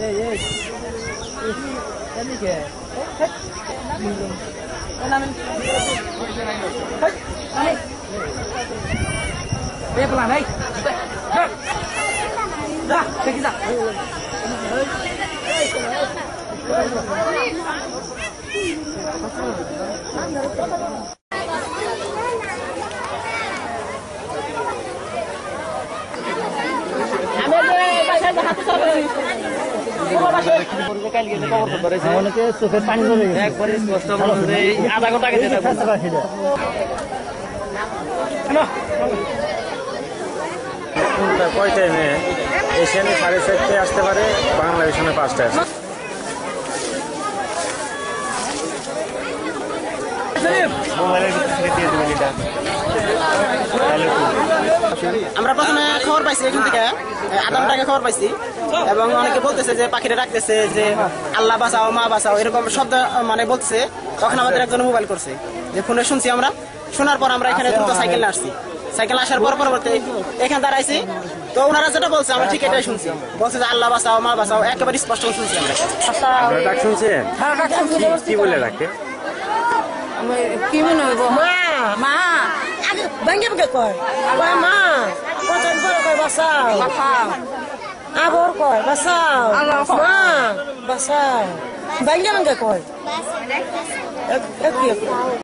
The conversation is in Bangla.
예예 재밌게 나는 왜 불안해? 자, 저기다. 아메리카 가서 하고 অনেকে চোখের পানি ধরে একবারে স্পষ্ট আধা ঘণ্টা গেছে কয় টাইমে এশিয়ানে সাড়ে চারটে আসতে পারে? বাংলাদেশে পাঁচটায় আসে? মোবাইলের দিয়ে দেবেন এটা। পাইছি এখান থেকে আধা ঘণ্টা খবর পাইছি। এবং অনেকে বলতেছে যে পাখিরা ডাকতেছে যে আল্লাহ বাঁচাও মা বাঁচাও এরকম শব্দ মানে বলতেছে। তখন আমাদের একজন মোবাইল করছে যে ফোনে শুনছি আমরা। শোনার পর আমরা এখানে দ্রুত সাইকেল আসছি। সাইকেল আসার পর পরবর্তী এখানে দাঁড়াইছি। তো ওনারা যেটা বলছে আমরা ঠিক এটাই শুনছি। বলছে যে আল্লাহ বাঁচাও মা বাঁচাও একেবারে স্পষ্ট শুনছি আমরা। ডাক শুনছেন? কি- কি বলে ডাকে? কি মনে হইব? মা মা। ভাঙ্গে ভাঙ্গে কয় কয় মা পচন করে কয় বাসাও বাসাও আবর কয় বাসাও। মা বাসাও ভাঙ্গে ভাঙ্গে কয়